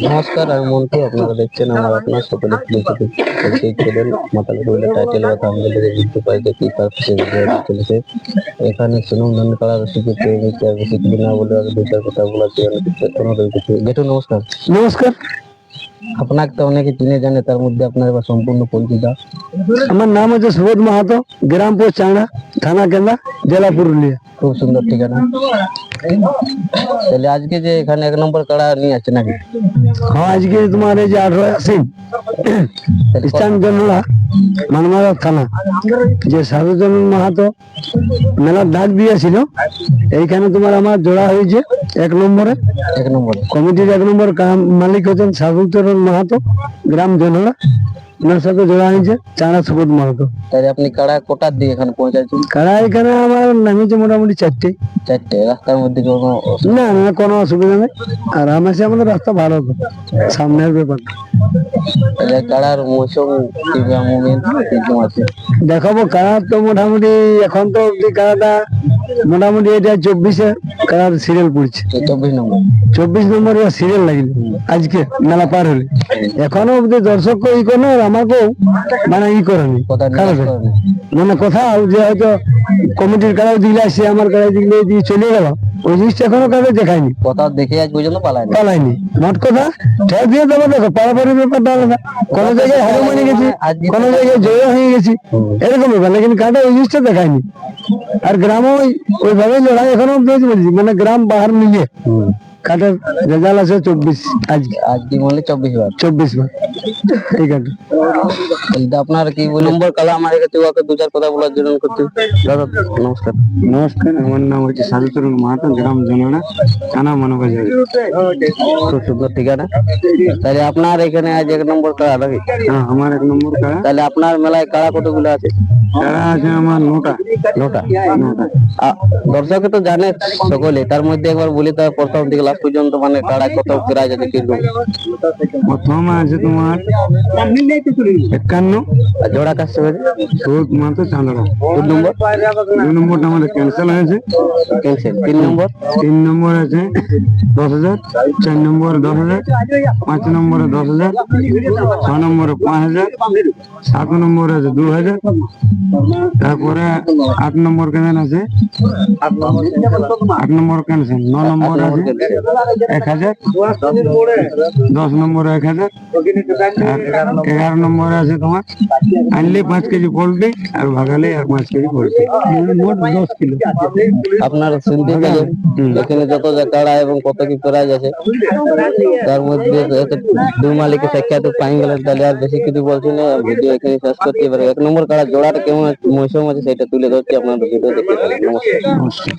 নমস্কার আমি মন্টু আপনারা দেখছেন আমার আপনার সকলে পরিচিত সেই খেলেন টাইটেল বা আমাদের কাছে বুঝতে পারি যে কি ভিডিওটা চলেছে এখানে শুনুন রেসিপি প্রেমিক আর বেশি না বলে আর কথা বলার জন্য গেটু নমস্কার নমস্কার আপনাকে তো অনেকে চিনে জানে তার মধ্যে আপনার এবার সম্পূর্ণ পরিচিত। আমার নাম হচ্ছে সুবোধ মাহাতো গ্রামপুর চাঁড়া থানা কেন্দা জেলা পুরুলিয়া। খুব সুন্দর ঠিকানা। তাহলে আজকে যে এখানে এক নম্বর কাড়া নিয়ে আছে নাকি? হ্যাঁ আজকে তোমার এই যে আঠারো আসিন স্থান জন্মলা মানমারা থানা। যে সাধুচরণ মাহাতো মেলার ডাক দিয়েছিল এইখানে তোমার আমার জোড়া হয়েছে এক নম্বরে। এক নম্বরে। কমিটির এক নম্বর মালিক হচ্ছেন সাধুচরণ মাহাতো গ্রাম জনলা ওনার সাথে জোড়া হয়েছে সুবোধ মাহাতো। তাহলে আপনি কাড়া কোটার দিকে এখানে পৌঁছাচ্ছেন? কারা এখানে আমার নামিয়েছে মোটামুটি চারটে। চারটে রাস্তার মধ্যে কোনো না না কোনো অসুবিধা নেই। আর আছে আমাদের রাস্তা ভালো। তো সামনের ব্যাপার। মৌসুম দেখাবো কারার তো মোটামুটি এখন তো অব্দি কারাটা মোটামুটি এটা চব্বিশে কালার সিরিয়াল পড়ছে। চব্বিশ নম্বর। চব্বিশ নম্বর সিরিয়াল লাগিল আজকে মেলা পার হলে। এখনও অব্দি দর্শক ই করে আমাকেও মানে ই করেনি। মানে কথা যে হয়তো কমিটির কারও দিলে আসে আমার কারও দিলে দিয়ে চলে গেল। ওই জিনিসটা এখনও কাউকে দেখায়নি। কথা দেখে আজ পর্যন্ত পালায়নি। পালায়নি। মোট কথা ঠেক দিয়ে দেবো দেখো পারাপারি ব্যাপারটা আলাদা। কোনো জায়গায় হারে মানে গেছি কোনো জায়গায় জয় হয়ে গেছি। এরকম ব্যাপার লেকিন কাটা ওই জিনিসটা দেখায়নি। আর গ্রামে ওইভাবে লড়াই এখনও মানে গ্রাম বাহার মিলিয়ে। কাটার রেজাল্ট আছে চব্বিশ? আজকে আজকে বললে চব্বিশ বার। চব্বিশ বার। এই কাটা তাহলে আপনার কি বলে? নম্বর কালা আমার কাছে ওকে দু চার কথা বলার জন্য করতে। দাদা নমস্কার। নমস্কার আমার নাম হচ্ছে সাধুচরণ মাহাতো গ্রাম জনলা থানা মানবাজার খুব সুন্দর ঠিকানা। তাহলে আপনার এখানে আজ এক নম্বর কাড়া নাকি? হ্যাঁ আমার এক নম্বর কাড়া তাহলে আপনার মেলায় কাড়া কতগুলো আছে? কাড়া আছে আমার নটা। নটা। দর্শকে তো জানে সকলে তার মধ্যে একবার বলি তো প্রথম থেকে লাস্ট পর্যন্ত মানে কাড়া কত প্রাইজ আছে কীরকম প্রথম আছে তোমার একান্ন। জোড়া কাজ সৌদ মাত্র চাঁদরা দু নম্বর? দু নম্বরটা আমাদের ক্যান্সেল হয়েছে। ক্যান্সেল তিন নম্বর? তিন নম্বর আছে দশ হাজার চার নম্বরে দশ হাজার পাঁচ নম্বরে দশ হাজার ছ নম্বরে পাঁচ হাজার সাত নম্বরে আছে দু হাজার তারপরে আট নম্বর কেন আছে? আট নম্বর ক্যান্সেল ন নম্বর আছে। এক হাজার। দশ নম্বরে এক হাজার। আর এগারো নম্বরে আছে তোমার। আনলে পাঁচ কেজি পোল্ট্রি আর ভাগালে আর পাঁচ কেজি পোল্ট্রি। মোট দশ কিলো। আপনার শুনতে পেলেন এখানে যত যা কাড়া এবং কত কি প্রাইজ আছে তার মধ্যে এত দুই মালিকের সাক্ষাৎ পাই গেলেন তাহলে আর বেশি কিছু বলছি না ভিডিও এখানে শেষ করতে এবার এক নম্বর কাড়া জোড়াটা কেমন আছে, মৌসুম আছে সেটা তুলে ধরছি আপনার ভিডিও দেখতে পারেন নমস্কার। নমস্কার।